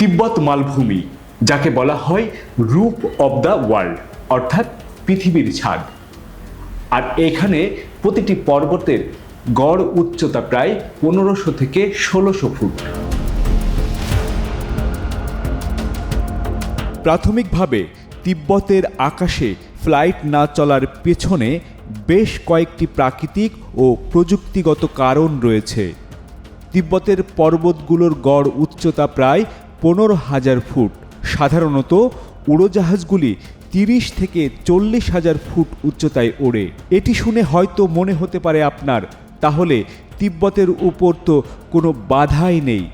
তিব্বত মালভূমি, যাকে বলা হয় রূপ অব দ্য ওয়ার্ল্ড অর্থাৎ পৃথিবীর ছাদ। আর এখানে প্রতিটি পর্বতের গড় উচ্চতা প্রায় পনেরোশো থেকে ষোলোশো ফুট। প্রাথমিকভাবে তিব্বতের আকাশে ফ্লাইট না চলার পেছনে বেশ কয়েকটি প্রাকৃতিক ও প্রযুক্তিগত কারণ রয়েছে। তিব্বতের পর্বতগুলোর গড় উচ্চতা প্রায় পনেরো হাজার ফুট। সাধারণত উড়োজাহাজগুলি তিরিশ থেকে চল্লিশ হাজার ফুট উচ্চতায় ওড়ে। এটি শুনে হয়তো মনে হতে পারে আপনার, তাহলে তিব্বতের উপর তো কোনো বাধাই নেই।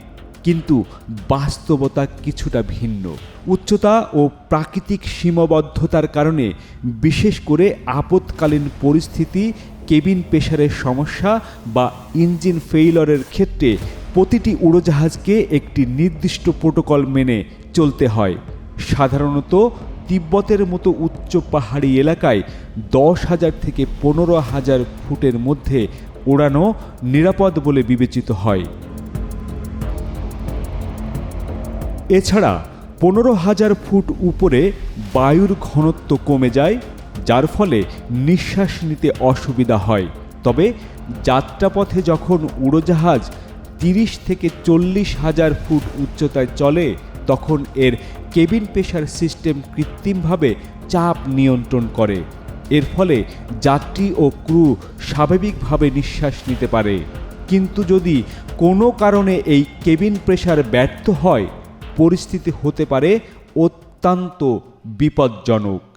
কিন্তু বাস্তবতা কিছুটা ভিন্ন। উচ্চতা ও প্রাকৃতিক সীমাবদ্ধতার কারণে বিশেষ করে আপৎকালীন পরিস্থিতি কেবিন প্রেশারের সমস্যা বা ইঞ্জিন ফেইলরের ক্ষেত্রে প্রতিটি উড়োজাহাজকে একটি নির্দিষ্ট প্রোটোকল মেনে চলতে হয়। সাধারণত তিব্বতের মতো উচ্চ পাহাড়ি এলাকায় দশ হাজার থেকে পনেরো হাজার ফুটের মধ্যে ওড়ানো নিরাপদ বলে বিবেচিত হয়। এছাড়া পনেরো হাজার ফুট উপরে বায়ুর ঘনত্ব কমে যায় যার ফলে নিঃশ্বাস নিতে অসুবিধা হয়। তবে যাত্রাপথে যখন উড়োজাহাজ তিরিশ থেকে চল্লিশ হাজার ফুট উচ্চতায় চলে, তখন এর কেবিন প্রেশার সিস্টেম কৃত্রিমভাবে চাপ নিয়ন্ত্রণ করে। এর ফলে যাত্রী ও ক্রু স্বাভাবিকভাবে নিঃশ্বাস নিতে পারে। কিন্তু যদি কোনো কারণে এই কেবিন প্রেশার ব্যর্থ হয়, পরিস্থিতি হতে পারে অত্যন্ত বিপজ্জনক।